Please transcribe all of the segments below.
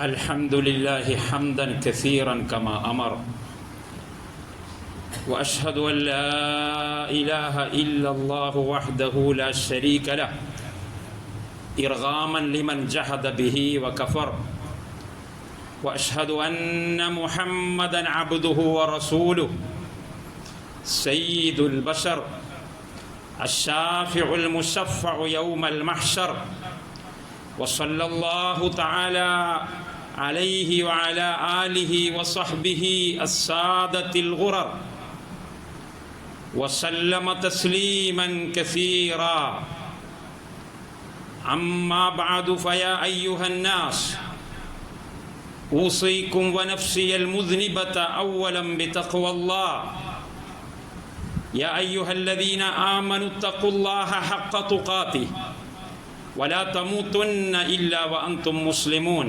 الحمد لله حمدا كثيرا كما أمر. وأشهد أن لا إله إلا الله وحده لا شريك له إرغاما لمن جحد به وكفر. وأشهد أن محمدا عبده ورسوله سيد البشر الشافع المشفع يوم المحشر. وصلى الله تعالى عليه وعلى آله وصحبه السادة الغرر. وسلم تسليما كثيرا. أما بعد فيا أيها الناس أوصيكم ونفسي المذنبة أولا بتقوى الله. يا أيها الذين آمنوا اتقوا الله حق تقاته. ولا تموتن إلا وأنتم مسلمون.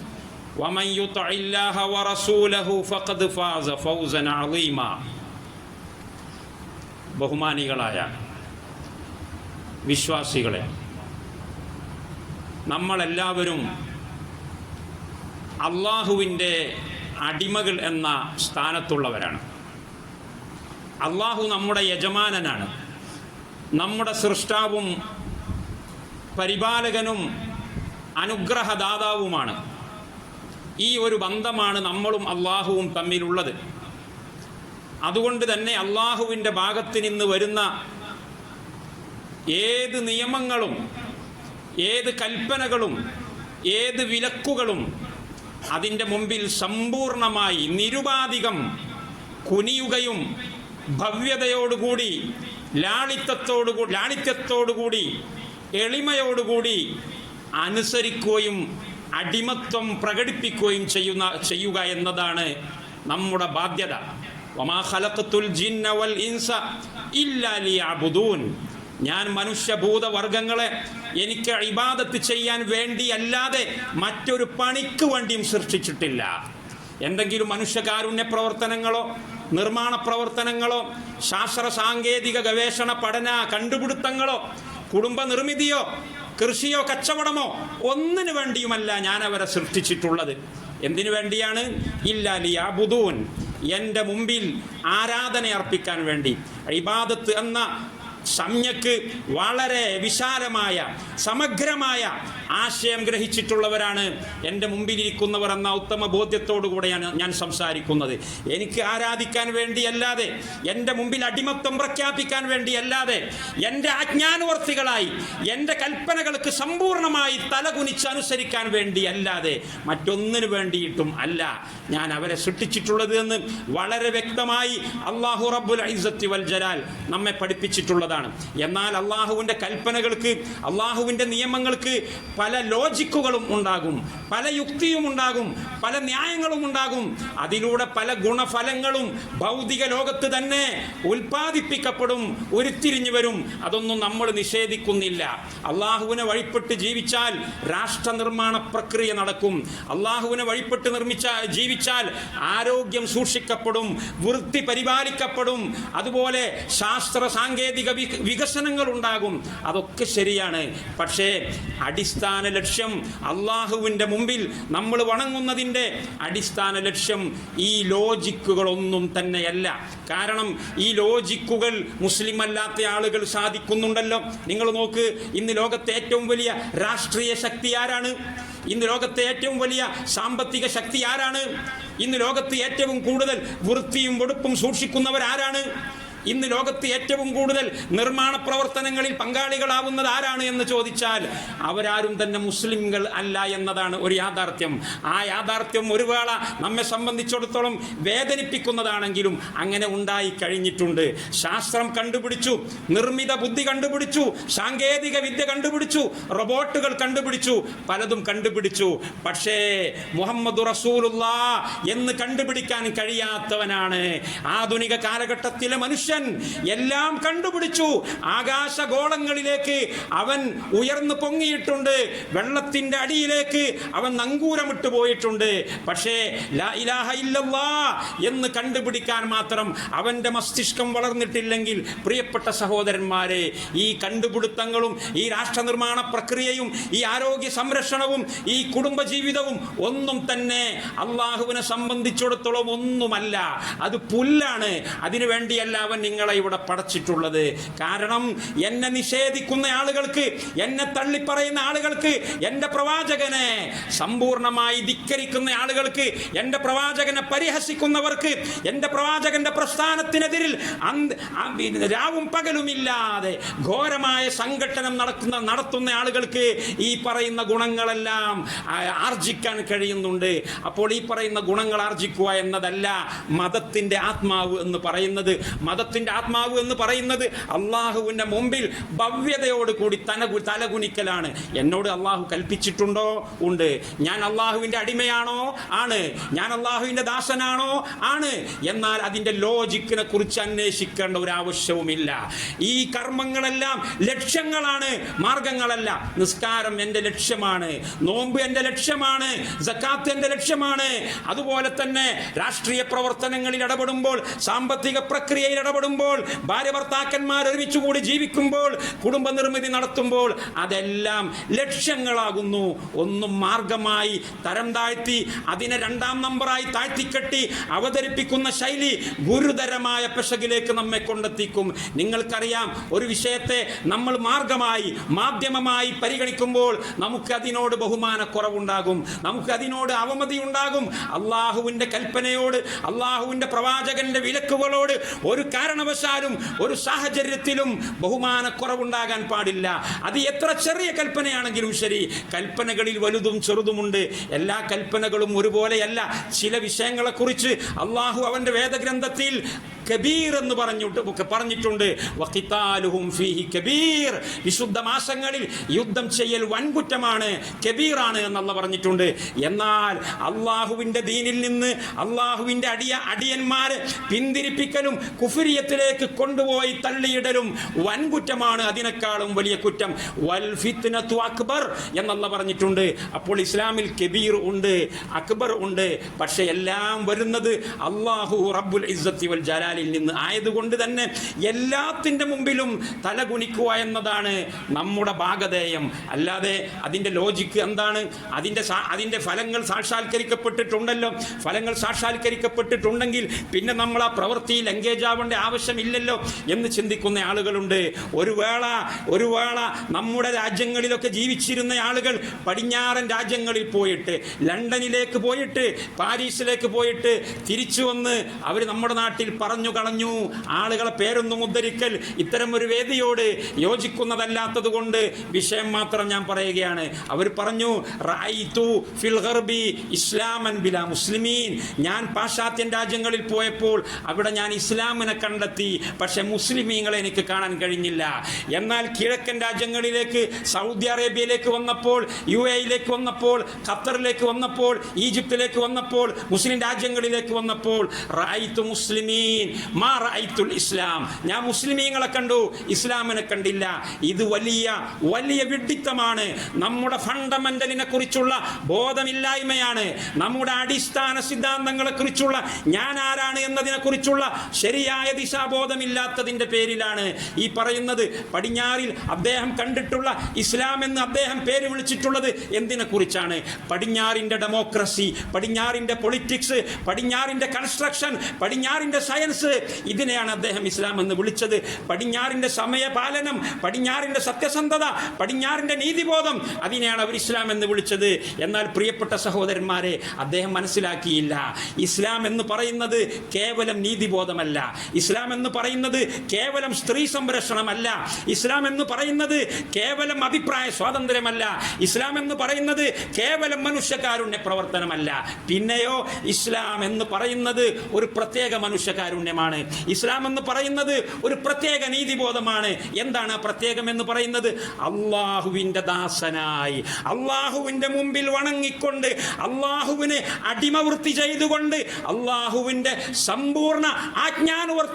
ومن يطع الله ورسوله فقد فاز فوزا عظيما ബഹുമാനികളായ വിശ്വാസികളെ നമ്മളെല്ലാവരും അള്ളാഹുവിൻ്റെ അടിമകൾ എന്ന സ്ഥാനത്തുള്ളവരാണ് അള്ളാഹു നമ്മുടെ യജമാനനാണ് നമ്മുടെ സൃഷ്ടാവും പരിപാലകനും അനുഗ്രഹദാതാവുമാണ് ഈ ഒരു ബന്ധമാണ് നമ്മളും അള്ളാഹുവും തമ്മിലുള്ളത്. അതുകൊണ്ട് തന്നെ അള്ളാഹുവിന്റെ ഭാഗത്ത് നിന്ന് വരുന്ന ഏത് നിയമങ്ങളും ഏത് കൽപ്പനകളും ഏത് വിലക്കുകളും അതിന്റെ മുമ്പിൽ സമ്പൂർണമായി നിരുപാധികം കുനിയുകയും ഭവ്യതയോടുകൂടി ലാളിത്യത്തോടുകൂടി ലാളിത്യത്തോടുകൂടി എളിമയോടുകൂടി അനുസരിക്കുകയും അടിമത്വം പ്രകടിപ്പിക്കുകയും ചെയ്യുന്ന ചെയ്യുക എന്നതാണ് നമ്മുടെ ബാധ്യത. ഞാൻ മനുഷ്യഭൂതവർഗങ്ങളെ എനിക്ക് ഇബാദത്ത് ചെയ്യാൻ വേണ്ടി അല്ലാതെ മറ്റൊരു പണിക്ക് വേണ്ടിയും സൃഷ്ടിച്ചിട്ടില്ല. എന്തെങ്കിലും മനുഷ്യകാരുണ്യ പ്രവർത്തനങ്ങളോ നിർമ്മാണ പ്രവർത്തനങ്ങളോ ശാസ്ത്ര സാങ്കേതിക ഗവേഷണ പഠന കണ്ടുപിടുത്തങ്ങളോ കുടുംബ നിർമ്മിതിയോ കൃഷിയോ കച്ചവടമോ ഒന്നിനു വേണ്ടിയുമല്ല ഞാൻ അവരെ സൃഷ്ടിച്ചിട്ടുള്ളത്. എന്തിനു വേണ്ടിയാണ്? ഇല്ല ബുധൂൻ എന്റെ മുമ്പിൽ ആരാധന അർപ്പിക്കാൻ വേണ്ടി. ഇബാദത്ത് എന്ന സംജ്ഞക്ക് വളരെ വിശാലമായ സമഗ്രമായ ആശയം ഗ്രഹിച്ചിട്ടുള്ളവരാണ് എന്റെ മുമ്പിലിരിക്കുന്നവർ എന്ന ഉത്തമ ബോധ്യത്തോടുകൂടെയാണ് ഞാൻ സംസാരിക്കുന്നത്. എനിക്ക് ആരാധിക്കാൻ വേണ്ടിയല്ലാതെ എന്റെ മുമ്പിൽ അടിമത്വം പ്രഖ്യാപിക്കാൻ വേണ്ടിയല്ലാതെ എന്റെ അജ്ഞാനവർത്തികളായി എന്റെ കൽപ്പനകൾക്ക് സമ്പൂർണമായി തലകുനിച്ച് അനുസരിക്കാൻ വേണ്ടിയല്ലാതെ മറ്റൊന്നിനു വേണ്ടിയിട്ടും അല്ല ഞാൻ അവരെ സൃഷ്ടിച്ചിട്ടുള്ളത് എന്ന് വളരെ വ്യക്തമായി അള്ളാഹു റബ്ബുൽ ഐസത്തി വൽ ജലാൽ നമ്മെ പഠിപ്പിച്ചിട്ടുള്ളതാണ് എന്നാൽ അള്ളാഹുവിന്റെ കൽപ്പനകൾക്ക് അള്ളാഹുവിന്റെ നിയമങ്ങൾക്ക് പല ലോജിക്കുകളും ഉണ്ടാകും പല യുക്തിയും ഉണ്ടാകും പല ന്യായങ്ങളും ഉണ്ടാകും. അതിലൂടെ പല ഗുണഫലങ്ങളും ഭൗതിക ലോകത്ത് തന്നെ ഉൽപ്പാദിപ്പിക്കപ്പെടും ഉരുത്തിരിഞ്ഞു വരും. അതൊന്നും നമ്മൾ നിഷേധിക്കുന്നില്ല. അള്ളാഹുവിനെ വഴിപ്പെട്ട് ജീവിച്ചാൽ രാഷ്ട്ര നിർമ്മാണ പ്രക്രിയ നടക്കും. അള്ളാഹുവിനെ വഴിപ്പെട്ട് നിർമ്മിച്ച ജീവിച്ചാൽ ആരോഗ്യം സൂക്ഷിക്കപ്പെടും വൃത്തി പരിപാലിക്കപ്പെടും. അതുപോലെ ശാസ്ത്ര സാങ്കേതിക വികസനങ്ങൾ ഉണ്ടാകും അതൊക്കെ ശരിയാണ്. പക്ഷേ അടിസ്ഥാന ലക്ഷ്യം അള്ളാഹുവിന്റെ മുമ്പിൽ നമ്മൾ വണങ്ങുന്നതിന്റെ അടിസ്ഥാന ലക്ഷ്യം ഈ ലോജിക്കുകളൊന്നും തന്നെയല്ല. കാരണം ഈ ലോജിക്കുകൾ മുസ്ലിം അല്ലാത്ത ആളുകൾ സാധിക്കുന്നുണ്ടല്ലോ. നിങ്ങൾ നോക്ക് ഇന്ന് ലോകത്തെ ഏറ്റവും വലിയ രാഷ്ട്രീയ ശക്തി ആരാണ്? ഇന്ന് ലോകത്തെ ഏറ്റവും വലിയ സാമ്പത്തിക ശക്തി ആരാണ്? ഇന്ന് ലോകത്ത് ഏറ്റവും കൂടുതൽ വൃത്തിയും വെടുപ്പും സൂക്ഷിക്കുന്നവർ ആരാണ് ഇന്ന് ലോകത്ത് ഏറ്റവും കൂടുതൽ നിർമ്മാണ പ്രവർത്തനങ്ങളിൽ പങ്കാളികളാവുന്നത് ആരാണ് എന്ന് ചോദിച്ചാൽ അവരാരും തന്നെ മുസ്ലിംകൾ അല്ല എന്നതാണ് ഒരു യാഥാർത്ഥ്യം. ആ യാഥാർത്ഥ്യം ഒരു വേള നമ്മെ സംബന്ധിച്ചിടത്തോളം വേദനിപ്പിക്കുന്നതാണെങ്കിലും അങ്ങനെ ഉണ്ടായി കഴിഞ്ഞിട്ടുണ്ട് ശാസ്ത്രം കണ്ടുപിടിച്ചു നിർമ്മിത ബുദ്ധി കണ്ടുപിടിച്ചു സാങ്കേതിക വിദ്യ കണ്ടുപിടിച്ചു റോബോട്ടുകൾ കണ്ടുപിടിച്ചു പലതും കണ്ടുപിടിച്ചു. പക്ഷേ മുഹമ്മദ് റസൂലുള്ള എന്ന് കണ്ടുപിടിക്കാൻ കഴിയാത്തവനാണ്. ആധുനിക കാലഘട്ടത്തിലെ മനുഷ്യൻ എല്ലാം കണ്ടുപിടിച്ചു. ആകാശഗോളങ്ങളിലേക്ക് അവൻ ഉയർന്നു പൊങ്ങിയിട്ടുണ്ട്. വെള്ളത്തിന്റെ അടിയിലേക്ക് അവൻ നങ്കൂരമിട്ട് പോയിട്ടുണ്ട്. പക്ഷേ ലാ ഇലാഹ എന്ന് കണ്ടുപിടിക്കാൻ മാത്രം അവന്റെ മസ്തിഷ്കം വളർന്നിട്ടില്ലെങ്കിൽ പ്രിയപ്പെട്ട സഹോദരന്മാരെ ഈ കണ്ടുപിടുത്തങ്ങളും ഈ രാഷ്ട്രനിർമ്മാണ പ്രക്രിയയും ഈ ആരോഗ്യ സംരക്ഷണവും ഈ കുടുംബജീവിതവും ഒന്നും തന്നെ അള്ളാഹുവിനെ സംബന്ധിച്ചിടത്തോളം ഒന്നുമല്ല. അത് പുല്ലാണ്. അതിനുവേണ്ടിയല്ല അവൻ നിങ്ങളെ ഇവിടെ പടച്ചിട്ടുള്ളത്. കാരണം എന്നെ നിഷേധിക്കുന്ന ആളുകൾക്ക് എന്നെ തള്ളിപ്പറയുന്ന ആളുകൾക്ക് എന്റെ പ്രവാചകനെ സമ്പൂർണമായി ധിക്കരിക്കുന്ന ആളുകൾക്ക് എന്റെ പ്രവാചകനെ പരിഹസിക്കുന്നവർക്ക് എന്റെ പ്രവാചകന്റെ പ്രസ്ഥാനത്തിനെതിരിൽ രാവും പകലുമില്ലാതെ ഘോരമായ സംഘട്ടനം നടക്കുന്ന നടത്തുന്ന ആളുകൾക്ക് ഈ പറയുന്ന ഗുണങ്ങളെല്ലാം ആർജിക്കാൻ കഴിയുന്നുണ്ട്. അപ്പോൾ ഈ പറയുന്ന ഗുണങ്ങൾ ആർജിക്കുക എന്നതല്ല മതത്തിന്റെ ആത്മാവ് എന്ന് പറയുന്നത്. മതത്തിന്റെ ആത്മാവ് എന്ന് പറയുന്നത് അള്ളാഹുവിന്റെ മുമ്പിൽ ഭവ്യതയോട് കൂടി തന തലകുനിക്കലാണ് എന്നോട് അള്ളാഹു കൽപ്പിച്ചിട്ടുണ്ടോ? ഉണ്ട്. ഞാൻ അള്ളാഹുവിന്റെ അടിമയാണോ? ആണ്. ഞാൻ അള്ളാഹുവിന്റെ ദാസനാണോ? ആണ്. എന്നാൽ അതിന്റെ ലോജിക്കിനെ കുറിച്ച് അന്വേഷിക്കേണ്ട ഒരു ആവശ്യവുമില്ല. ഈ കർമ്മങ്ങളെല്ലാം ലക്ഷ്യങ്ങളാണ് മാർഗങ്ങളല്ല. നിസ്കാരം എന്റെ ലക്ഷ്യമാണ് നോമ്പ് എന്റെ ലക്ഷ്യമാണ് ജക്കാത്ത് എന്റെ ലക്ഷ്യമാണ്. അതുപോലെ തന്നെ രാഷ്ട്രീയ പ്രവർത്തനങ്ങളിൽ ഇടപെടുമ്പോൾ സാമ്പത്തിക പ്രക്രിയയിൽ ഇടപെടുമ്പോൾ ഭാര്യ ഭർത്താക്കന്മാർ ഒരുമിച്ച് കൂടി ജീവിക്കുമ്പോൾ കുടുംബ നിർമ്മിതി നടത്തുമ്പോൾ അതെല്ലാം ലക്ഷ്യങ്ങളാകുന്നു. ഒന്നും മാർഗമായി തരം താഴ്ത്തി അതിനെ രണ്ടാം നമ്പറായി താഴ്ത്തിക്കെട്ടി അവതരിപ്പിക്കുന്ന ശൈലി ഗുരുതരമായ പെശകിലേക്ക് നമ്മെ കൊണ്ടെത്തിക്കും. നിങ്ങൾക്കറിയാം ഒരു വിഷയത്തെ നമ്മൾ മാർഗമായി മാധ്യമമായി പരിഗണിക്കുമ്പോൾ നമുക്ക് അതിനോട് ബഹുമാനക്കുറവുണ്ടാകും. നമുക്ക് അതിനോട് അവമതി ഉണ്ടാകും. അള്ളാഹുവിന്റെ കൽപ്പനയോട് അള്ളാഹുവിന്റെ പ്രവാചകന്റെ വിലക്കുകളോട് ഒരു കാരണവശാലും ഒരു സാഹചര്യത്തിലും ബഹുമാനക്കുറവുണ്ടാകാൻ പാടില്ല. അത് എത്ര ചെറിയ കൽപ്പനയാണെങ്കിലും ശരി. കൽപ്പനകളിൽ വലുതും ചെറുതുമുണ്ട്. എല്ലാ കൽപ്പനകളും ഒരുപോലെയല്ല. ചില വിഷയങ്ങളെക്കുറിച്ച് അള്ളാഹു അവന്റെ വേദഗ്രന്ഥത്തിൽ കബീർ എന്ന് പറഞ്ഞിട്ട് പറഞ്ഞിട്ടുണ്ട്. വഖിതാലുഹും ഫീഹി കബീർ. വിശുദ്ധ മാസങ്ങളിൽ യുദ്ധം ചെയ്യൽ വൻകുറ്റമാണ്. കബീറാണ് എന്നല്ല പറഞ്ഞിട്ടുണ്ട്. എന്നാൽ അള്ളാഹുവിന്റെ ദീനിൽ നിന്ന് അള്ളാഹുവിന്റെ അടിയ അടിയന്മാരെ പിന്തിരിപ്പിക്കലും കുഫിരിയത്തിലേക്ക് കൊണ്ടുപോയി തള്ളിയിടലും വൻകുറ്റമാണ് അതിനേക്കാളും വലിയ കുറ്റം. വൽ ഫിത്നത്തു അക്ബർ എന്നല്ല പറഞ്ഞിട്ടുണ്ട്. അപ്പോൾ ഇസ്ലാമിൽ കബീർ ഉണ്ട് അക്ബർ ഉണ്ട്. പക്ഷെ എല്ലാം വരുന്നത് അള്ളാഹു റബ്ബുൽ ഇസ്സത്തി വൽ ജലാലിൽ നിന്ന് ആയതുകൊണ്ട് തന്നെ എല്ലാത്തിന്റെ മുമ്പിലും തലകുനിക്കുക എന്നതാണ് നമ്മുടെ ഭാഗധേയം. അല്ലാതെ അതിന്റെ ലോജിക്ക് എന്താണ്? അതിന്റെ അതിന്റെ ഫലങ്ങൾ സാക്ഷാത്കരിക്കപ്പെട്ടിട്ടുണ്ടല്ലോ. ഫലങ്ങൾ സാക്ഷാത്കരിക്കപ്പെട്ടിട്ടുണ്ടെങ്കിൽ പിന്നെ നമ്മൾ ആ പ്രവൃത്തിയിൽ എൻഗേജ് ആവേണ്ട ആവശ്യമില്ലല്ലോ എന്ന് ചിന്തിക്കുന്ന ആളുകളുണ്ട്. ഒരു വേള ഒരു വേള നമ്മുടെ രാജ്യങ്ങളിലൊക്കെ ജീവിച്ചിരുന്ന ആളുകൾ പടിഞ്ഞാറൻ രാജ്യങ്ങളിൽ പോയിട്ട് ലണ്ടനിലേക്ക് പോയിട്ട് പാരീസിലേക്ക് പോയിട്ട് തിരിച്ചു വന്ന് അവർ നമ്മുടെ നാട്ടിൽ പറഞ്ഞു കളഞ്ഞു. ആളുകളെ പേരൊന്നും ഉദ്ധരിക്കൽ ഇത്തരം ഒരു വേദിയോട് യോജിക്കുന്നതല്ലാത്തത് കൊണ്ട് വിഷയം മാത്രം ഞാൻ പറയുകയാണ്. അവർ പറഞ്ഞു റായിത്തു ഫിൽ ഗർബി ഇസ്ലാമൻ ബില മുസ്ലിമീൻ. ഞാൻ പാശ്ചാത്യൻ രാജ്യങ്ങളിൽ പോയപ്പോൾ അവിടെ ഞാൻ ഇസ്ലാമിനെ കണ്ടെത്തി. പക്ഷെ മുസ്ലിമീങ്ങളെ എനിക്ക് കാണാൻ കഴിഞ്ഞില്ല. എന്നാൽ കിഴക്കൻ രാജ്യങ്ങളിലേക്ക് സൗദി അറേബ്യയിലേക്ക് വന്നപ്പോൾ യു എയിലേക്ക് വന്നപ്പോൾ ഖത്തറിലേക്ക് വന്നപ്പോൾ ഈജിപ്തിലേക്ക് വന്നപ്പോൾ മുസ്ലിം രാജ്യങ്ങളിലേക്ക് വന്നപ്പോൾ റഅയ്തു മുസ്ലിമീൻ മാ റഅയ്തുൽ ഇസ്ലാം. ഞാൻ മുസ്ലിമീങ്ങളെ കണ്ടു ഇസ്ലാമിനെ കണ്ടില്ല. ഇത് വലിയ വലിയ വിഡ്ഢിത്തമാണ്. നമ്മുടെ ഫണ്ടമെന്റലിനെ കുറിച്ചുള്ള ബോധമില്ലായ്മയാണ്. നമ്മുടെ അടിസ്ഥാന സിദ്ധാന്തങ്ങളെ കുറിച്ചുള്ള ഞാൻ ആരാണ് എന്നതിനെ കുറിച്ചുള്ള ശരിയായ ദിശാബോധമില്ലാത്തതിന്റെ പേരിലാണ് ഈ പറയുന്നത്. പടിഞ്ഞാറിൽ അദ്ദേഹം കണ്ടിട്ടുള്ള ഇസ്ലാം എന്ന് അദ്ദേഹം പേര് വിളിച്ചിട്ടുള്ളത് എന്തിനെക്കുറിച്ചാണ് പടിഞ്ഞാറിന്റെ ഡെമോക്രസി പടിഞ്ഞാറിന്റെ പൊളിറ്റിക്സ് പടിഞ്ഞാറിന്റെ കൺസ്ട്രക്ഷൻ പടിഞ്ഞാറിന്റെ സയൻസ് ഇതിനെയാണ് അദ്ദേഹം ഇസ്ലാം എന്ന് വിളിച്ചത്. പടിഞ്ഞാറിന്റെ സമയപാലനം പടിഞ്ഞാറിന്റെ സത്യസന്ധത പടിഞ്ഞാറിന്റെ നീതിബോധം അതിനെയാണ് അവർ ഇസ്ലാം എന്ന് വിളിച്ചത്. എന്നാൽ പ്രിയപ്പെട്ട സഹോദരന്മാരെ അദ്ദേഹം മനസ്സിലാക്കിയില്ല. ഇസ്ലാം എന്ന് പറയുന്നത് കേവലം നീതിബോധമല്ല. ഇസ്ലാം എന്ന് പറയുന്നത് കേവലം സ്ത്രീ സംരക്ഷണമല്ല. ഇസ്ലാം എന്ന് പറയുന്നത് കേവലം അഭിപ്രായ സ്വാതന്ത്ര്യമല്ല. ഇസ്ലാം എന്ന് പറയുന്നത് കേവലം മനുഷ്യകാരുണ്യ പ്രവർത്തനമല്ല. പിന്നെയോ ഇസ്ലാം എന്ന് പറയുന്നത് ഒരു പ്രത്യേക മനുഷ്യകാരുണ്യമാണ്. ഇസ്ലാം എന്ന് പറയുന്നത് ഒരു പ്രത്യേക നീതിബോധമാണ്. എന്താണ് പ്രത്യേകം എന്ന് പറയുന്നത്? അള്ളാഹുവിന്റെ ദാസനായി. അള്ളാഹുവിന്റെ മുമ്പിൽ വണങ്ങിക്കൊണ്ട് അള്ളാഹുവിനെ അടിമവൃത്തി ചെയ്തുകൊണ്ട് അള്ളാഹുവിന്റെ സമ്പൂർണ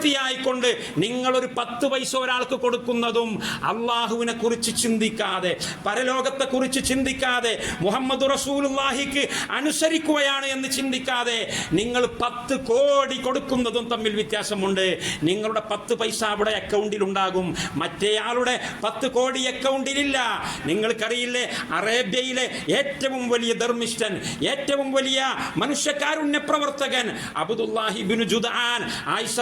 ആജ്ഞാനുവർത്തിയായിക്കൊണ്ട് നിങ്ങളൊരു പത്ത് പൈസ ഒരാൾക്ക് കൊടുക്കുന്നതും അള്ളാഹുവിനെ കുറിച്ച് ചിന്തിക്കാതെ പരലോകത്തെ കുറിച്ച് ചിന്തിക്കാതെ മുഹമ്മദ് റസൂലുള്ളാഹിക്ക് അനുസരിക്കുകയാണ് എന്ന് ചിന്തിക്കാതെ നിങ്ങൾ പത്ത് കോടി കൊടുക്കുന്നതും തമ്മിൽ വ്യത്യാസമുണ്ട്. നിങ്ങളുടെ പത്ത് പൈസ അവിടെ അക്കൗണ്ടിൽ ഉണ്ടാകും മറ്റേയാളുടെ പത്ത് കോടി അക്കൗണ്ടിലില്ല നിങ്ങൾക്കറിയില്ലേ അറേബ്യയിലെ ഏറ്റവും വലിയ ധർമ്മിഷ്ഠൻ ഏറ്റവും വലിയ മനുഷ്യകാരുണ്യ പ്രവർത്തകൻ അബ്ദുല്ലാഹി ബിൻ ജുദാൻ ആയിഷ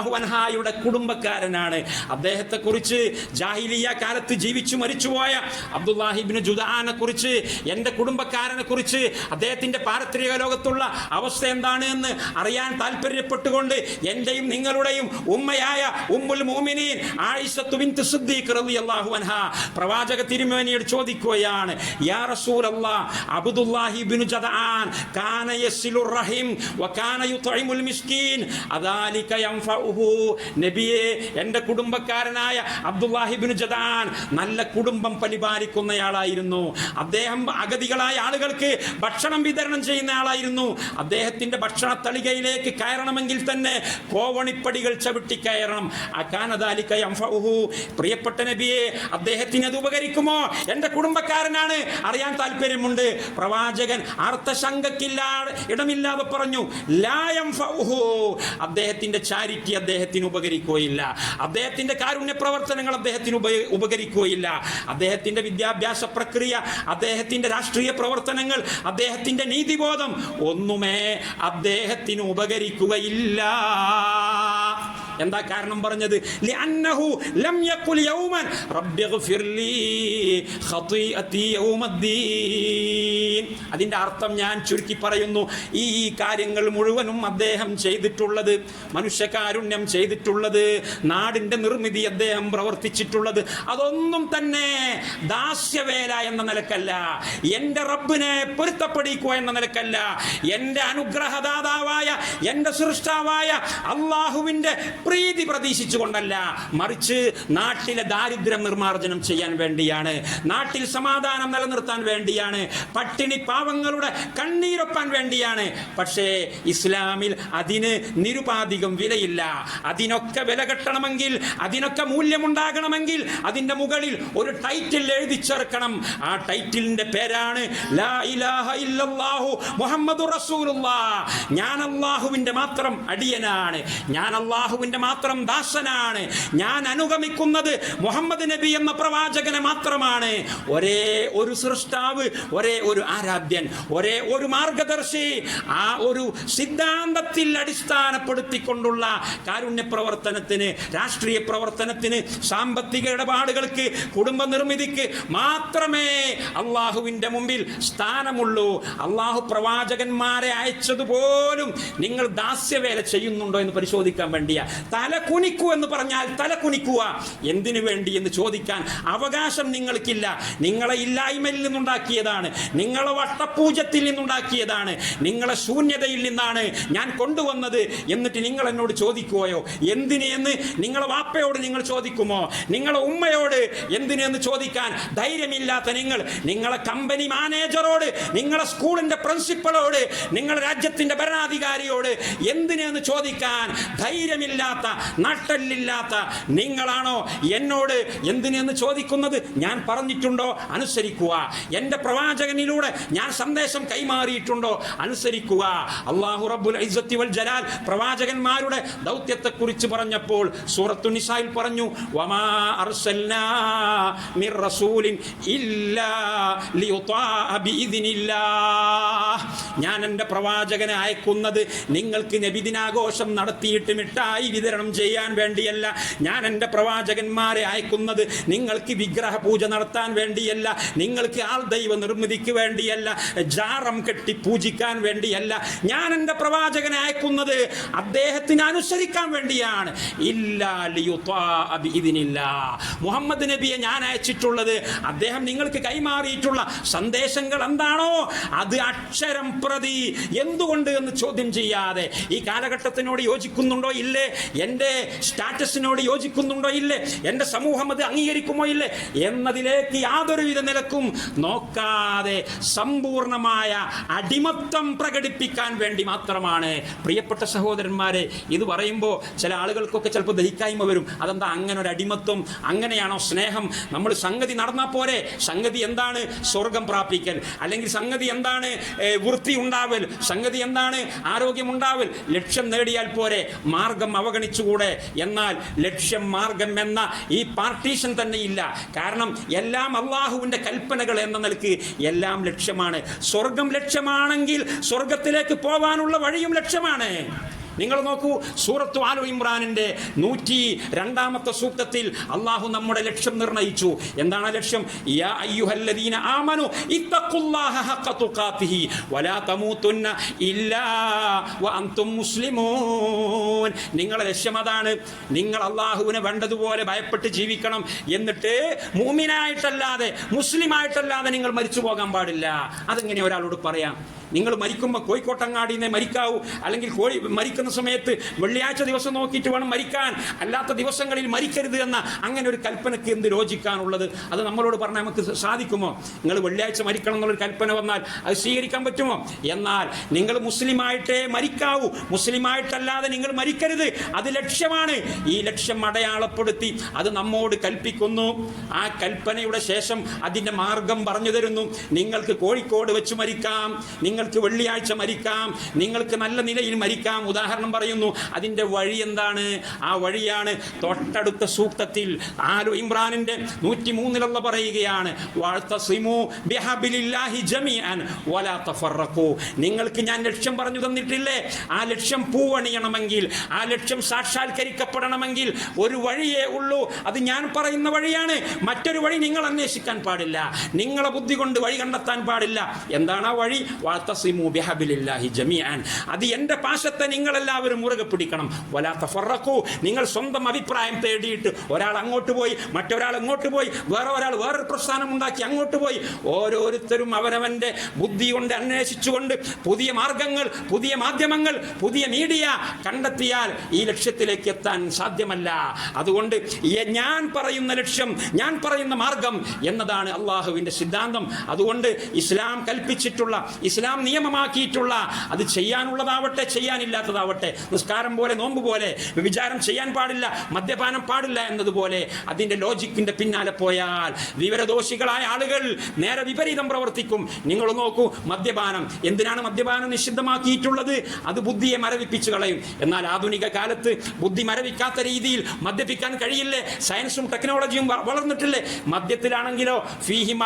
റളിയല്ലാഹു അൻഹായുടെ കുടുംബക്കാരനാണ്. അദ്ദേഹത്തെ കുറിച്ച് ജാഹിലിയ കാലത്ത് ജീവിച്ചു മരിച്ചുപോയ അബ്ദുല്ലാഹിബിന് ജുദാനെ കുറിച്ച് എന്റെ കുടുംബക്കാരനെ കുറിച്ച് അദ്ദേഹത്തിന്റെ പാരത്രിക ലോകത്തുള്ള അവസ്ഥ എന്താണ് എന്ന് അറിയാൻ താല്പര്യപ്പെട്ടുകൊണ്ട് എന്റെയും നിങ്ങളുടെയും ഉമ്മയായ ഉമ്മുൽ മോമിനീൻ ആയിഷത്തു ബിൻത് സിദ്ദീഖ് റളിയല്ലാഹു അൻഹ പ്രവാചക തിരുമേനിയോട് ചോദിക്കുകയാണ് യാ റസൂലല്ലാഹ് അബ്ദുല്ലാഹി ബിൻ ജദാൻ കാന യസിലുർ റഹിം വകാന യുത്ഇമുൽ മിസ്കീൻ അദാലിക യൻഫഉഹു നബിയെ എന്റെ കുടുംബക്കാരനായ അബ്ദുല്ലാഹിബിൻ ജദാൻ നല്ല കുടുംബം പരിപാലിക്കുന്നയാളായിരുന്നു. അദ്ദേഹം അഗതികളായ ആളുകൾക്ക് ഭക്ഷണം വിതരണം ചെയ്യുന്ന ആളായിരുന്നു അദ്ദേഹത്തിന്റെ ഭക്ഷണ തളികയിലേക്ക് കയറണമെങ്കിൽ തന്നെ കോവണിപ്പടികൾ ചവിട്ടി കയറണം. അക്കാനദാലിക്ക. പ്രിയപ്പെട്ട നബിയെ അദ്ദേഹത്തിന് അത് ഉപകരിക്കുമോ? എന്റെ കുടുംബക്കാരനാണ്. അറിയാൻ താല്പര്യമുണ്ട്. പ്രവാചകൻ അർത്ഥശങ്കക്കില്ലാ ഇടമില്ലാതെ പറഞ്ഞു ലായം അദ്ദേഹത്തിന്റെ ചാരിറ്റി അദ്ദേഹത്തിന് ഉപകരിക്കുകയില്ല. അദ്ദേഹത്തിന്റെ കാരുണ്യ പ്രവർത്തനങ്ങൾ അദ്ദേഹത്തിന് ഉപ- ഉപകരിക്കുകയില്ല. അദ്ദേഹത്തിന്റെ വിദ്യാഭ്യാസ പ്രക്രിയ അദ്ദേഹത്തിന്റെ രാഷ്ട്രീയ പ്രവർത്തനങ്ങൾ അദ്ദേഹത്തിന്റെ നീതിബോധം ഒന്നുമേ അദ്ദേഹത്തിന് ഉപകരിക്കുകയില്ല. എന്താ കാരണം പറഞ്ഞത്? അതിന്റെ അർത്ഥം ഞാൻ ചുരുക്കി പറയുന്നു. ഈ കാര്യങ്ങൾ മുഴുവനും അദ്ദേഹം ചെയ്തിട്ടുള്ളത് മനുഷ്യകാരുണ്യം ചെയ്തിട്ടുള്ളത് നാടിന്റെ നിർമ്മിതി അദ്ദേഹം പ്രവർത്തിച്ചിട്ടുള്ളത്. അതൊന്നും തന്നെ ദാസ്യവേല എന്ന നിലക്കല്ല. എന്റെ റബ്ബിനെ പൊരുത്തപ്പെടിക്കുക എന്ന നിലക്കല്ല. എന്റെ അനുഗ്രഹദാതാവായ എന്റെ സൃഷ്ടാവായ അള്ളാഹുവിന്റെ പ്രീതി പ്രതീക്ഷിച്ചുകൊണ്ടല്ല മറിച്ച് നാട്ടിലെ ദാരിദ്ര്യം നിർമ്മാർജനം ചെയ്യാൻ വേണ്ടിയാണ് നാട്ടിൽ സമാധാനം നിലനിർത്താൻ വേണ്ടിയാണ് പട്ടിണി പാവങ്ങളുടെ കണ്ണീരൊപ്പാൻ വേണ്ടിയാണ്. പക്ഷേ ഇസ്ലാമിൽ അതിന് നിരുപാധികം വിലയില്ല. അതിനൊക്കെ വില കെട്ടണമെങ്കിൽ അതിനൊക്കെ മൂല്യമുണ്ടാകണമെങ്കിൽ അതിന്റെ മുകളിൽ ഒരു ടൈറ്റിൽ എഴുതി ചേർക്കണം. ആ ടൈറ്റിലിന്റെ പേരാണ് ലാ ഇലാഹ ഇല്ലല്ലാഹു റസൂലുള്ള. ഞാൻ അള്ളാഹുവിന്റെ മാത്രം അടിയനാണ്. ഞാൻ അള്ളാഹുവിന്റെ മാത്രം ദാസനാണ്. ഞാൻ അനുഗമിക്കുന്നത് മുഹമ്മദ് നബി എന്ന പ്രവാചകനെ മാത്രമാണ്. ഒരേ ഒരു സൃഷ്ടാവ് ഒരേ ഒരു ആരാധ്യൻ ഒരേ ഒരു മാർഗദർശി ആ ഒരു സിദ്ധാന്തത്തിൽ അടിസ്ഥാനപ്പെടുത്തിക്കൊണ്ടുള്ള കാരുണ്യ പ്രവർത്തനത്തിന് രാഷ്ട്രീയ പ്രവർത്തനത്തിന് സാമ്പത്തിക ഇടപാടുകൾക്ക് കുടുംബ നിർമ്മിതിക്ക് മാത്രമേ അള്ളാഹുവിന്റെ മുമ്പിൽ സ്ഥാനമുള്ളൂ. അള്ളാഹു പ്രവാചകന്മാരെ അയച്ചതുപോലും നിങ്ങൾ ദാസ്യവേല ചെയ്യുന്നുണ്ടോ എന്ന് പരിശോധിക്കാൻ വേണ്ടിയാ. തല കുനിക്കൂ എന്ന് പറഞ്ഞാൽ തല കുനിക്കുക എന്തിനു വേണ്ടി എന്ന് ചോദിക്കാൻ അവകാശം നിങ്ങൾക്കില്ല. നിങ്ങളെ ഇല്ലായ്മയിൽ നിന്നുണ്ടാക്കിയതാണ്. നിങ്ങളെ വട്ടപൂജത്തിൽ നിന്നുണ്ടാക്കിയതാണ്. നിങ്ങളെ ശൂന്യതയിൽ നിന്നാണ് ഞാൻ കൊണ്ടുവന്നത് എന്നിട്ട് നിങ്ങൾ എന്നോട് ചോദിക്കുകയോ എന്തിന് എന്ന് നിങ്ങളെ വാപ്പയോട് നിങ്ങൾ ചോദിക്കുമോ? നിങ്ങളെ ഉമ്മയോട് എന്തിന് എന്ന് ചോദിക്കാൻ ധൈര്യമില്ലാത്ത നിങ്ങൾ നിങ്ങളെ കമ്പനി മാനേജറോട് നിങ്ങളെ സ്കൂളിന്റെ പ്രിൻസിപ്പളോട് നിങ്ങളെ രാജ്യത്തിന്റെ ഭരണാധികാരിയോട് എന്തിനെന്ന് ചോദിക്കാൻ ധൈര്യമില്ലാത്ത വേരില്ലാത്ത നട്ടല്ലില്ലാത്ത നിങ്ങളാണോ എന്നോട് എന്തിനെന്ന് ചോദിക്കുന്നത് ഞാൻ പറഞ്ഞിട്ടുണ്ടോ? അനുസരിക്കുക. എന്റെ പ്രവാചകനിലൂടെ ഞാൻ സന്ദേശം കൈമാറിയിട്ടുണ്ടോ? അനുസരിക്കുക. അള്ളാഹു റബ്ബുൽ ഇസ്സത്തി വൽ ജലാൽ പ്രവാചകന്മാരുടെ ദൗത്യത്തെക്കുറിച്ച് പറഞ്ഞപ്പോൾ സൂറത്തു നിസായിൽ പറഞ്ഞു വമാ അർസൽനാ മിർ റസൂലിൻ ഇല്ലാ ലിയുതാ ഞാൻ എന്റെ പ്രവാചകനെ അയക്കുന്നത് നിങ്ങൾക്ക് നബിദിനാഘോഷം നടത്തിയിട്ട് മിഠായി വിതരണം ചെയ്യാൻ വേണ്ടിയല്ല. ഞാൻ എന്റെ പ്രവാചകന്മാരെ അയക്കുന്നത് നിങ്ങൾക്ക് വിഗ്രഹ പൂജ നടത്താൻ വേണ്ടിയല്ല. നിങ്ങൾക്ക് ആൾ ദൈവ നിർമ്മിതിക്ക് വേണ്ടിയല്ല. ജാറം കെട്ടി പൂജിക്കാൻ വേണ്ടിയല്ല. ഞാൻ എന്റെ പ്രവാചകനെ അയക്കുന്നത് അദ്ദേഹത്തിന് അനുസരിക്കാൻ വേണ്ടിയാണ്. ബിഇദ്നില്ലാ. മുഹമ്മദ് നബിയെ ഞാൻ അയച്ചിട്ടുള്ളത് അദ്ദേഹം നിങ്ങൾക്ക് കൈമാറിയിട്ടുള്ള സന്ദേശങ്ങൾ എന്താണോ അത് അക്ഷരം പ്രതി. എന്തുകൊണ്ട് എന്ന് ചോദ്യം ചെയ്യാതെ ഈ കാലഘട്ടത്തിനോട് യോജിക്കുന്നുണ്ടോ ഇല്ലേ? എന്റെ സ്റ്റാറ്റസിനോട് യോജിക്കുന്നുണ്ടോ ഇല്ലേ? എന്റെ സമൂഹം അത് അംഗീകരിക്കുമോ ഇല്ലേ? എന്നതിലേക്ക് യാതൊരുവിധ നിലക്കും നോക്കാതെ സമ്പൂർണമായ അടിമത്തം പ്രകടിപ്പിക്കാൻ വേണ്ടി മാത്രമാണ്. പ്രിയപ്പെട്ട സഹോദരന്മാരെ ഇത് പറയുമ്പോൾ ചില ആളുകൾക്കൊക്കെ ചിലപ്പോൾ ദഹിക്കായ്മ വരും. അതെന്താ അങ്ങനെ ഒരു അടിമത്വം? അങ്ങനെയാണോ സ്നേഹം? നമ്മൾ സംഗതി നടന്നാൽ പോരെ. സംഗതി എന്താണ് സ്വർഗം പ്രാപിക്കൽ? അല്ലെങ്കിൽ സംഗതി എന്താണ് വൃത്തി ഉണ്ടാവൽ? സംഗതി എന്താണ് ആരോഗ്യം ഉണ്ടാവൽ? ലക്ഷ്യം നേടിയാൽ പോരെ. മാർഗം അവഗണിച്ചുകൂടെ എന്നാൽ ലക്ഷ്യം മാർഗം എന്ന ഈ പാർട്ടീഷൻ തന്നെ ഇല്ല കാരണം എല്ലാം അള്ളാഹുവിന്റെ കൽപ്പനകൾ എന്ന നിലയ്ക്ക് എല്ലാം ലക്ഷ്യമാണ്. സ്വർഗം ലക്ഷ്യമാണെങ്കിൽ സ്വർഗത്തിലേക്ക് പോകാനുള്ള വഴിയും ലക്ഷ്യമാണ്. നിങ്ങൾ നോക്കൂ സൂറത്ത് ആലു ഇമ്രാനിന്റെ നൂറ്റി രണ്ടാമത്തെ സൂക്തത്തിൽ അള്ളാഹു നമ്മുടെ ലക്ഷ്യം നിർണയിച്ചു. എന്താണ് ലക്ഷ്യം? യാ അയ്യുഹല്ലദീന ആമനു ഇത്തഖുല്ലാഹ വലാ തമൂതുന്ന ഇല്ലാ മുസ്ലിമൂൻ. നിങ്ങളുടെ ലക്ഷ്യം അതാണ്. നിങ്ങൾ അള്ളാഹുവിനെ വേണ്ടതുപോലെ ഭയപ്പെട്ട് ജീവിക്കണം എന്നിട്ട് മൂമിനായിട്ടല്ലാതെ മുസ്ലിമായിട്ടല്ലാതെ നിങ്ങൾ മരിച്ചു പോകാൻ പാടില്ല. അതെങ്ങനെ ഒരാളോട് പറയാം? നിങ്ങൾ മരിക്കുമ്പോൾ കോഴിക്കോട്ടങ്ങാടി നിന്നേ മരിക്കാവൂ. അല്ലെങ്കിൽ കോഴി മരിക്കുന്ന സമയത്ത് വെള്ളിയാഴ്ച ദിവസം നോക്കിയിട്ട് വേണം മരിക്കാൻ. അല്ലാത്ത ദിവസങ്ങളിൽ മരിക്കരുത് എന്ന അങ്ങനെ ഒരു കൽപ്പനയ്ക്ക് എന്ത് രോചിക്കാനുള്ളത് അത് നമ്മളോട് പറഞ്ഞാൽ നമുക്ക് സാധിക്കുമോ? നിങ്ങൾ വെള്ളിയാഴ്ച മരിക്കണം എന്നുള്ളൊരു കൽപ്പന വന്നാൽ അത് സ്വീകരിക്കാൻ പറ്റുമോ? എന്നാൽ നിങ്ങൾ മുസ്ലിമായിട്ടേ മരിക്കാവൂ. മുസ്ലിമായിട്ടല്ലാതെ നിങ്ങൾ മരിക്കരുത്. അത് ലക്ഷ്യമാണ്. ഈ ലക്ഷ്യം അടയാളപ്പെടുത്തി അത് നമ്മോട് കൽപ്പിക്കുന്നു. ആ കൽപ്പനയുടെ ശേഷം അതിന്റെ മാർഗം പറഞ്ഞു തരുന്നു. നിങ്ങൾക്ക് കോഴിക്കോട് വെച്ച് മരിക്കാം. നിങ്ങൾക്ക് വെള്ളിയാഴ്ച മരിക്കാം. നിങ്ങൾക്ക് നല്ല നിലയിൽ മരിക്കാം. ഉദാഹരണം പറയുന്നു അതിന്റെ വഴി എന്താണ്? ആ വഴിയാണ് തൊട്ടടുത്ത സൂക്തത്തിൽ ആലു ഇമ്രാനിന്റെ നൂറ്റി മൂന്നിലുള്ള പറയുകയാണ് നിങ്ങൾക്ക് ഞാൻ ലക്ഷ്യം പറഞ്ഞു തന്നിട്ടില്ലേ? ആ ലക്ഷ്യം പൂവണിയണമെങ്കിൽ ആ ലക്ഷ്യം സാക്ഷാത്കരിക്കപ്പെടണമെങ്കിൽ ഒരു വഴിയേ ഉള്ളൂ. അത് ഞാൻ പറയുന്ന വഴിയാണ്. മറ്റൊരു വഴി നിങ്ങൾ അന്വേഷിക്കാൻ പാടില്ല. നിങ്ങളെ ബുദ്ധി കൊണ്ട് വഴി കണ്ടെത്താൻ പാടില്ല. എന്താണ് ആ വഴി? വാത്തസിമു ബിഹബിലില്ലാഹി ജമീഅൻ. അത് എന്റെ പാശത്തെ നിങ്ങളെല്ലാവരും മുറുകെ പിടിക്കണം. വലാത്ത ഫറക്കു നിങ്ങൾ സ്വന്തം അഭിപ്രായം തേടിയിട്ട് ഒരാൾ അങ്ങോട്ട് പോയി മറ്റൊരാൾ അങ്ങോട്ട് പോയി വേറെ ഒരാൾ വേറൊരു പ്രസ്ഥാനം ഉണ്ടാക്കി അങ്ങോട്ട് പോയി. ഓരോരുത്തരും അവനവന്റെ ബുദ്ധി കൊണ്ട് അന്വേഷിച്ചുകൊണ്ട് പുതിയ മാർഗങ്ങൾ പുതിയ മാധ്യമങ്ങൾ പുതിയ മീഡിയ കണ്ടെത്തിയാൽ ഈ ലക്ഷ്യത്തിലേക്ക് എത്താൻ സാധ്യമല്ല. അതുകൊണ്ട് ഞാൻ പറയുന്ന ലക്ഷ്യം ഞാൻ പറയുന്ന മാർഗം എന്നതാണ് അള്ളാഹുവിന്റെ സിദ്ധാന്തം. അതുകൊണ്ട് ഇസ്ലാം കൽപ്പിച്ചിട്ടുള്ള ഇസ്ലാം നിയമമാക്കിയിട്ടുള്ള അത് ചെയ്യാനുള്ളതാവട്ടെ ചെയ്യാനില്ലാത്തതാവട്ടെ നിസ്കാരം പോലെ നോമ്പ് പോലെ വിചാരം ചെയ്യാൻ പാടില്ല മദ്യപാനം പാടില്ല എന്നതുപോലെ അതിന്റെ ലോജിക്കിന്റെ പിന്നാലെ പോയാൽ വിവരദോഷികളായ ആളുകൾ നേരെ വിപരീതം പ്രവർത്തിക്കും. നിങ്ങൾ നോക്കൂ മദ്യപാനം. എന്തിനാണ് മദ്യപാനം നിഷിദ്ധമാക്കിയിട്ടുള്ളത്? അത് ബുദ്ധിയെ മരവിപ്പിച്ച് കളയും. എന്നാൽ ആധുനിക കാലത്ത് ബുദ്ധി മരവിക്കാത്ത രീതിയിൽ മദ്യപിക്കാൻ കഴിയില്ലേ? സയൻസും ടെക്നോളജിയും വളർന്നിട്ടില്ലേ? മദ്യത്തിലാണെങ്കിലോ ഫീഹിമ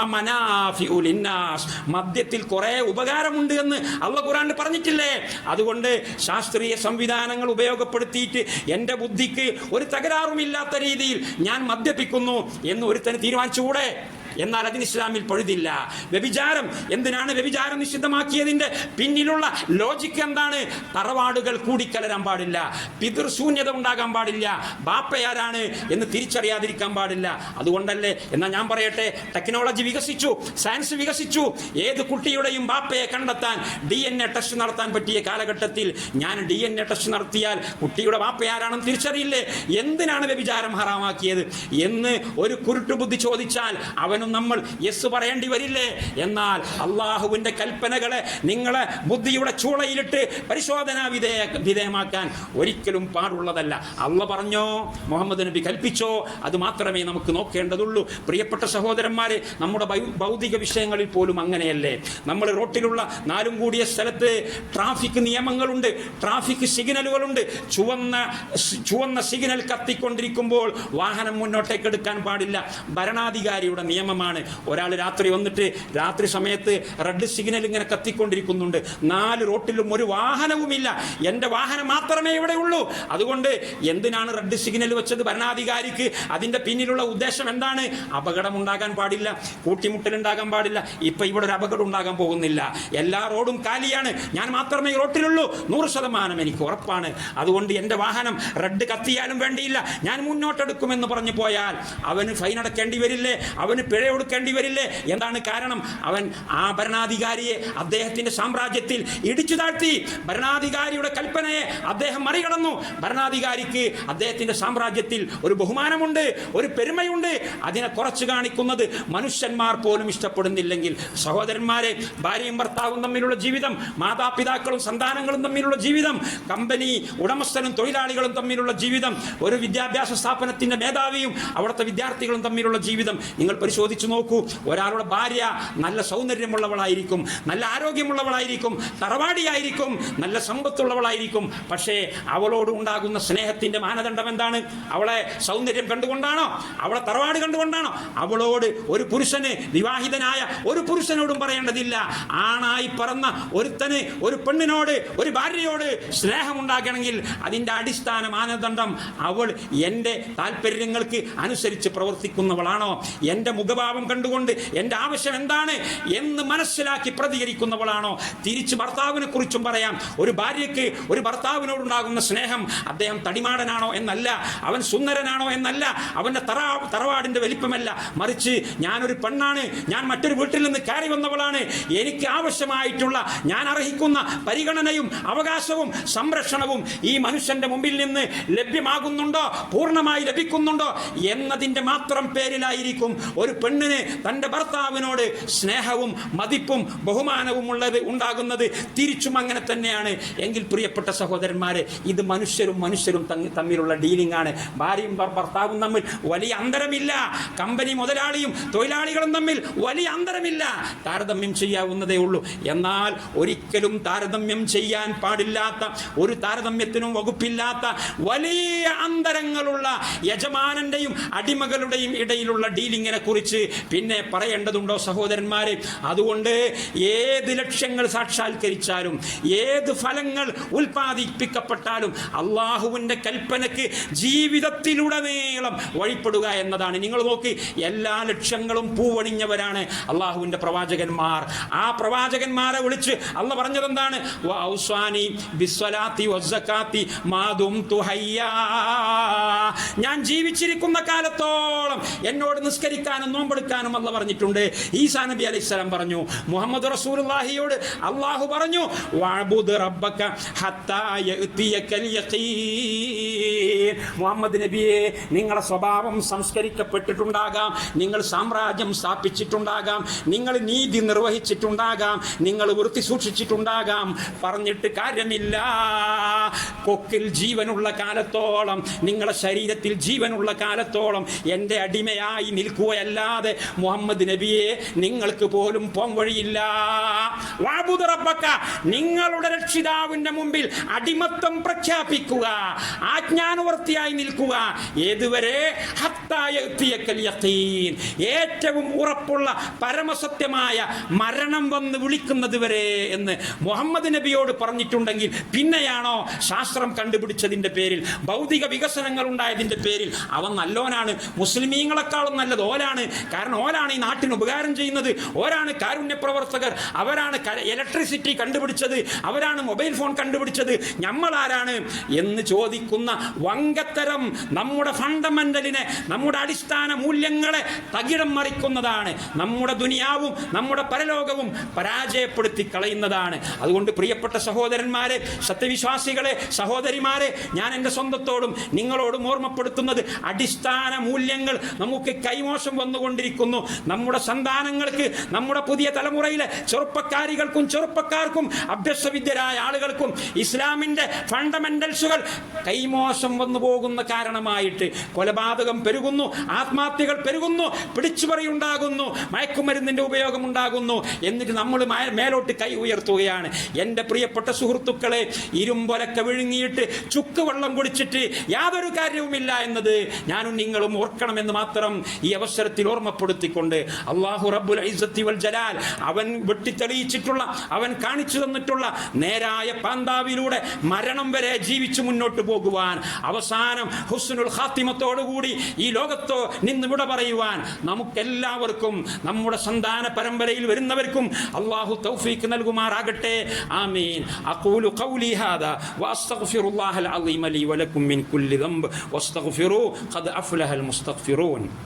ലിന്നാസ്. മദ്യത്തിൽ കുറേ ഉപകാരമുണ്ട്. എന്ന് അള്ള ഖുറാൻ പറഞ്ഞിട്ടില്ലേ? അതുകൊണ്ട് ശാസ്ത്രീയ സംവിധാനങ്ങൾ ഉപയോഗപ്പെടുത്തിയിട്ട് എന്റെ ബുദ്ധിക്ക് ഒരു തകരാറുമില്ലാത്ത രീതിയിൽ ഞാൻ മദ്യപിക്കുന്നു എന്ന് ഒരുത്തന് തീരുമാനിച്ചുകൂടെ? എന്നാൽ അതിന് ഇസ്ലാമിൽ പൊഴുതില്ല. വ്യഭിചാരം എന്തിനാണ് വ്യഭിചാരം നിഷിദ്ധമാക്കിയതിന്റെ പിന്നിലുള്ള ലോജിക്ക് എന്താണ്? തറവാടുകൾ കൂടിക്കലരാൻ പാടില്ല. പിതൃശൂന്യത ഉണ്ടാകാൻ പാടില്ല. ബാപ്പയാരാണ് എന്ന് തിരിച്ചറിയാതിരിക്കാൻ പാടില്ല. അതുകൊണ്ടല്ലേ എന്നാൽ ഞാൻ പറയട്ടെ ടെക്നോളജി വികസിച്ചു സയൻസ് വികസിച്ചു. ഏത് കുട്ടിയുടെയും ബാപ്പയെ കണ്ടെത്താൻ ഡി എൻ എ ടെസ്റ്റ് നടത്താൻ പറ്റിയ കാലഘട്ടത്തിൽ ഞാൻ ഡി എൻ എ ടെസ്റ്റ് നടത്തിയാൽ കുട്ടിയുടെ ബാപ്പയാരാണെന്ന് തിരിച്ചറിയില്ലേ? എന്തിനാണ് വ്യഭിചാരം ഹറാമാക്കിയത്? എന്ന് ഒരു കുരുട്ടുബുദ്ധി ചോദിച്ചാൽ അവനോട് എല്ലാത്തിനും നമ്മൾ. യെസ് പറയേണ്ടി വരില്ലേ? എന്നാൽ അള്ളാഹുവിന്റെ കൽപ്പനകളെ നിങ്ങളെ ബുദ്ധിയുടെ ചൂളയിലിട്ട് പരിശോധനാ വിധേയ വിധേയമാക്കാൻ ഒരിക്കലും പാടുള്ളതല്ല. അള്ള പറഞ്ഞോ മുഹമ്മദ് നബി കൽപ്പിച്ചോ അത് മാത്രമേ നമുക്ക് നോക്കേണ്ടതുള്ളൂ. പ്രിയപ്പെട്ട സഹോദരന്മാരെ നമ്മുടെ ഭൗതിക വിഷയങ്ങളിൽ പോലും അങ്ങനെയല്ലേ? നമ്മൾ റോട്ടിലുള്ള നാലും കൂടിയ സ്ഥലത്ത് ട്രാഫിക് നിയമങ്ങളുണ്ട് ട്രാഫിക് സിഗ്നലുകളുണ്ട്. ചുവന്ന ചുവന്ന സിഗ്നൽ കത്തിക്കൊണ്ടിരിക്കുമ്പോൾ വാഹനം മുന്നോട്ടേക്ക് എടുക്കാൻ പാടില്ല. ഭരണാധികാരിയുടെ നിയമമാണ് ഒരാൾ രാത്രി വന്നിട്ട് രാത്രി സമയത്ത് റെഡ് സിഗ്നൽ ഇങ്ങനെ കത്തിക്കൊണ്ടിരിക്കുന്നുണ്ട്. നാല് റോട്ടിലും ഒരു വാഹനവുമില്ല. എന്റെ വാഹനം മാത്രമേ ഇവിടെ ഉള്ളൂ. അതുകൊണ്ട് എന്തിനാണ് റെഡ് സിഗ്നൽ വെച്ചത് ഭരണാധികാരിക്ക്? അതിന്റെ പിന്നിലുള്ള ഉദ്ദേശം എന്താണ്? അപകടം ഉണ്ടാകാൻ പാടില്ല. കൂട്ടിമുട്ടൽ ഉണ്ടാകാൻ പാടില്ല. ഇപ്പൊ ഇവിടെ ഒരു അപകടം ഉണ്ടാകാൻ പോകുന്നില്ല. എല്ലാ റോഡും കാലിയാണ്. ഞാൻ മാത്രമേ റോട്ടിലുള്ളൂ. നൂറ് ശതമാനം എനിക്ക് ഉറപ്പാണ്. അതുകൊണ്ട് എന്റെ വാഹനം റെഡ് കത്തിയാലും വേണ്ടിയില്ല. ഞാൻ മുന്നോട്ടെടുക്കുമെന്ന് പറഞ്ഞു പോയാൽ അവന് ഫൈൻ അടക്കേണ്ടി വരില്ലേ? അവന് പിഴ കൊടുക്കേണ്ടി വരില്ലേ? എന്താണ് കാരണം? അവൻ ആ ഭരണാധികാരിയെ അദ്ദേഹത്തിന്റെ സാമ്രാജ്യത്തിൽ ഇടിച്ചു താഴ്ത്തി. ഭരണാധികാരിയുടെ കൽപ്പനയെ അദ്ദേഹം മറികടന്നു. ഭരണാധികാരിക്ക് അദ്ദേഹത്തിന്റെ സാമ്രാജ്യത്തിൽ ഒരു ബഹുമാനമുണ്ട് ഒരു പെരുമയുണ്ട്. അതിനെ കുറച്ച് കാണിക്കുന്നത് മനുഷ്യന്മാർ പോലും ഇഷ്ടപ്പെടുന്നില്ലെങ്കിൽ. സഹോദരന്മാരെ ഭാര്യയും ഭർത്താവും തമ്മിലുള്ള ജീവിതം മാതാപിതാക്കളും സന്താനങ്ങളും തമ്മിലുള്ള ജീവിതം കമ്പനി ഉടമസ്ഥനും തൊഴിലാളികളും തമ്മിലുള്ള ജീവിതം ഒരു വിദ്യാഭ്യാസ സ്ഥാപനത്തിന്റെ മേധാവിയും അവിടുത്തെ വിദ്യാർത്ഥികളും തമ്മിലുള്ള ജീവിതം. നിങ്ങൾ പരിശോധിച്ചു നോക്കൂ. ഒരാളുടെ ഭാര്യ നല്ല സൗന്ദര്യമുള്ളവളായിരിക്കും നല്ല ആരോഗ്യമുള്ളവളായിരിക്കും തറവാടിയായിരിക്കും നല്ല സമ്പത്തുള്ളവളായിരിക്കും. പക്ഷേ അവളോട് ഉണ്ടാകുന്ന സ്നേഹത്തിന്റെ മാനദണ്ഡം എന്താണ്? അവളെ സൗന്ദര്യം കണ്ടുകൊണ്ടാണോ? അവളെ തറവാട് കണ്ടുകൊണ്ടാണോ? അവളോട് ഒരു പുരുഷന് വിവാഹിതനായ ഒരു പുരുഷനോടും പറയേണ്ടതില്ല. ആണായി പറന്ന ഒരുത്തന് ഒരു പെണ്ണിനോട് ഒരു ഭാര്യയോട് സ്നേഹമുണ്ടാക്കണമെങ്കിൽ അതിന്റെ അടിസ്ഥാന മാനദണ്ഡം അവൾ എന്റെ താല്പര്യങ്ങൾക്ക് അനുസരിച്ച് പ്രവർത്തിക്കുന്നവളാണോ? എന്റെ മുഖഭാവം കണ്ടുകൊണ്ട് എന്റെ ആവശ്യം എന്താണ് എന്ന് മനസ്സിലാക്കി പ്രതികരിക്കുന്നവളാണോ? തിരിച്ച് ഭർത്താവിനെ കുറിച്ചും പറയാം. ഒരു ഭാര്യയ്ക്ക് ഒരു ഭർത്താവിനോടുണ്ടാകുന്ന സ്നേഹം അദ്ദേഹം തടിമാടനാണോ എന്നല്ല അവൻ സുന്ദരനാണോ എന്നല്ല അവന്റെ തറ തറവാടിന്റെ വലിപ്പമല്ല. മറിച്ച് ഞാനൊരു പെണ്ണാണ് ഞാൻ മറ്റൊരു വീട്ടിൽ നിന്ന് കയറി വന്നവളാണ്. എനിക്ക് ആവശ്യമായിട്ടുള്ള ഞാൻ അർഹിക്കുന്ന പരിഗണനയും അവകാശവും സംരക്ഷണവും ഈ മനുഷ്യന്റെ മുമ്പിൽ നിന്ന് ലഭ്യമാകുന്നുണ്ടോ? പൂർണമായി ലഭിക്കുന്നുണ്ടോ? എന്നതിന്റെ മാത്രം പേരിലായിരിക്കും ഒരു പെണ്ണിന് തന്റെ ഭർത്താവിനോട് സ്നേഹവും മതിപ്പും ബഹുമാനവും ഉള്ളത് ഉണ്ടാകുന്നത് തിരിച്ചും അങ്ങനെ തന്നെയാണ്. എങ്കിൽ പ്രിയപ്പെട്ട സഹോദരന്മാരെ ഇത് മനുഷ്യരും മനുഷ്യരും തമ്മിലുള്ള ഡീലിംഗ് ആണ് ഭാര്യയും ഭർത്താവും തമ്മിൽ വലിയ അന്തരമില്ല. കമ്പനി മുതലാളിയും തൊഴിലാളികളും തമ്മിൽ വലിയ അന്തരമില്ല. താരതമ്യം ചെയ്യാവുന്നതേ ഉള്ളൂ. എന്നാൽ ഒരിക്കലും താരതമ്യം ചെയ്യാൻ പാടില്ലാത്ത ഒരു താരതമ്യത്തിനും വകുപ്പില്ലാത്ത വലിയ അന്തരങ്ങളുള്ള യജമാനന്റെയും അടിമകളുടെയും ഇടയിലുള്ള ഡീലിങ്ങിനെ കുറിച്ച് പിന്നെ പറയേണ്ടതുണ്ടോ സഹോദരന്മാരെ? അതുകൊണ്ട് ഏത് ലക്ഷ്യങ്ങൾ സാക്ഷാത്കരിച്ചാലും ഏത് ഫലങ്ങൾ ഉൽപ്പാദിപ്പിക്കപ്പെട്ടാലും അള്ളാഹുവിന്റെ കൽപ്പനയ്ക്ക് ജീവിതത്തിലുടനീളം വഴിപ്പെടുക എന്നതാണ്. നിങ്ങൾ നോക്കി എല്ലാ ലക്ഷ്യങ്ങളും പൂവണിഞ്ഞവരാണ് അള്ളാഹുവിന്റെ പ്രവാചകന്മാർ. ആ പ്രവാചകന്മാരെ വിളിച്ച് അല്ല പറഞ്ഞത് എന്താണ് വൗസ്വാനി ബിസ്വലാത്തി വസ്സക്കാത്തി മാതും തുഹയ്യാ ഞാൻ ജീവിച്ചിരിക്കുന്ന കാലത്തോളം എന്നോട് നിസ്കരിക്കാനും നോമ്പെടുക്കാനും അല്ല പറഞ്ഞിട്ടുണ്ട്. ഈസാ നബി അലൈഹി സ്വലാം പറഞ്ഞു മുഹമ്മദ് റസൂലുള്ളാഹിയോട് അള്ളാഹു പറഞ്ഞു വാബുദ് റബ്ബക ഹത്താ യഅ്തിയകൽ യഖീൻ. മുഹമ്മദ് നബിയെ നിങ്ങളുടെ സ്വഭാവം സംസ്കരിക്കപ്പെട്ടിട്ടുണ്ടാകാം. നിങ്ങൾ സാമ്രാജ്യം സ്ഥാപിച്ചിട്ടുണ്ടാകാം. നിങ്ങൾ നീതി നിർവഹിച്ചിട്ടുണ്ടാകാം. നിങ്ങൾ വൃത്തി സൂക്ഷിച്ചിട്ടുണ്ടാകാം. പറഞ്ഞിട്ട് കാര്യമില്ല. കൊക്കിൽ ജീവനുള്ള കാലത്തോളം നിങ്ങളുടെ ശരീരത്തിൽ ജീവനുള്ള കാലത്തോളം എന്റെ അടിമയായി നിൽക്കുകയല്ലാതെ മുഹമ്മദ് നബിയെ നിങ്ങൾക്ക് പോലും പോംവഴിയില്ല. വഴിയില്ല നിങ്ങളുടെ രക്ഷിതാവിന്റെ മുമ്പിൽ അടിമത്തം പ്രഖ്യാപിക്കുക. ആജ്ഞാനുവർത്തിയായി നിൽക്കുക. ഏതുവരെ? ഏറ്റവും ഉറപ്പുള്ള പരമസത്യമായ മരണം വന്ന് വിളിക്കുന്നത് വരെ എന്ന് മുഹമ്മദ് നബിയോട് പറഞ്ഞിട്ടുണ്ടെങ്കിൽ പിന്നെയാണോ ശാസ്ത്രം കണ്ടുപിടിച്ചതിന്റെ പേരിൽ ഭൗതിക വികസനങ്ങൾ ഉണ്ടായതിന്റെ പേരിൽ? അവൻ നല്ലോനാണ്. മുസ്ലിമീങ്ങളെക്കാളും നല്ലത് ഓലാണ്. കാരണം ഓലാണ് ഈ നാട്ടിന് ഉപകാരം ചെയ്യുന്നത്. ഓരാണ് കാരുണ്യ പ്രവർത്തകർ. അവരാണ് ഇലക്ട്രിസിറ്റി കണ്ടുപിടിച്ചത്. അവരാണ് മൊബൈൽ ഫോൺ കണ്ടുപിടിച്ചത്. നമ്മളാരാണ് എന്ന് ചോദിക്കുന്ന വങ്കത്തരം നമ്മുടെ ഫണ്ടമെന്റലിനെ നമ്മുടെ അടിസ്ഥാന മൂല്യങ്ങളെ തകിടം മറിക്കുന്നതാണ്. നമ്മുടെ ദുനിയാവും നമ്മുടെ പരലോകവും പരാജയപ്പെടുത്തി കളയുന്നതാണ്. അതുകൊണ്ട് പ്രിയപ്പെട്ട സഹോദരന്മാരെ സത്യവിശ്വാസികളെ സഹോദരിമാരെ ഞാൻ എന്റെ സ്വന്തത്തോടും നിങ്ങളോടും ഓർമ്മപ്പെടുത്തുന്നത് അടിസ്ഥാന മൂല്യങ്ങൾ നമുക്ക് കൈമോശം വന്നുകൊണ്ട് വന്നുകൊണ്ടിരിക്കുന്നു. നമ്മുടെ സന്താനങ്ങൾക്ക് നമ്മുടെ പുതിയ തലമുറയിലെ ചെറുപ്പക്കാരികൾക്കും ചെറുപ്പക്കാർക്കും അഭ്യസവിദ്യരായ ആളുകൾക്കും ഇസ്ലാമിന്റെ ഫണ്ടമെന്റൽസുകൾ കൈമോശം വന്നു പോകുന്ന കാരണമായിട്ട് കൊലപാതകം പെരുകുന്നു ആത്മഹത്യകൾ പെരുകുന്നു പിടിച്ചുപറിയുണ്ടാകുന്നു മയക്കുമരുന്നിന്റെ ഉപയോഗം ഉണ്ടാകുന്നു എന്നിട്ട് നമ്മൾ മേലോട്ട് കൈ ഉയർത്തുകയാണ്. എന്റെ പ്രിയപ്പെട്ട സുഹൃത്തുക്കളെ ഇരുമ്പൊലക്ക വിഴുങ്ങിയിട്ട് ചുക്ക് വെള്ളം കുടിച്ചിട്ട് യാതൊരു കാര്യവുമില്ല എന്നത് ഞാനും നിങ്ങളും ഓർക്കണമെന്ന് മാത്രം ഈ അവസരത്തിൽ ഓർമ്മപ്പെടുത്തിക്കൊണ്ട് അള്ളാഹു റബ്ബുൽ വൽ ജലാൽ അവൻ വെട്ടിത്തെളിയിച്ചിട്ടുള്ള അവൻ കാണിച്ചു തന്നിട്ടുള്ള നേരായ പാന്താവിലൂടെ മരണം വരെ ജീവിച്ചു മുന്നോട്ട് പോകുവാൻ അവസാനം ഹുസ്നുൽ ഖാത്തിമത്തോടുകൂടി ഈ ലോകത്തോ നിന്ന് വിട പറയുവാൻ നമുക്കെല്ലാവർക്കും നമ്മുടെ സന്താന പരമ്പരയിൽ വരുന്നവർക്കും അള്ളാഹു തൗഫീക്ക് നൽകുമാറാകട്ടെ. ആമീൻ. അഖൂലു ഖൗലി ഹാദാ വഅസ്തഗ്ഫിറുല്ലാഹൽ അളീമ ലി വലക്കും മിൻ കുല്ലി ദംബ് വസ്തഗ്ഫിറൂ ഖദ് അഫ്ലഹൽ മുസ്തഗ്ഫിറൂൻ.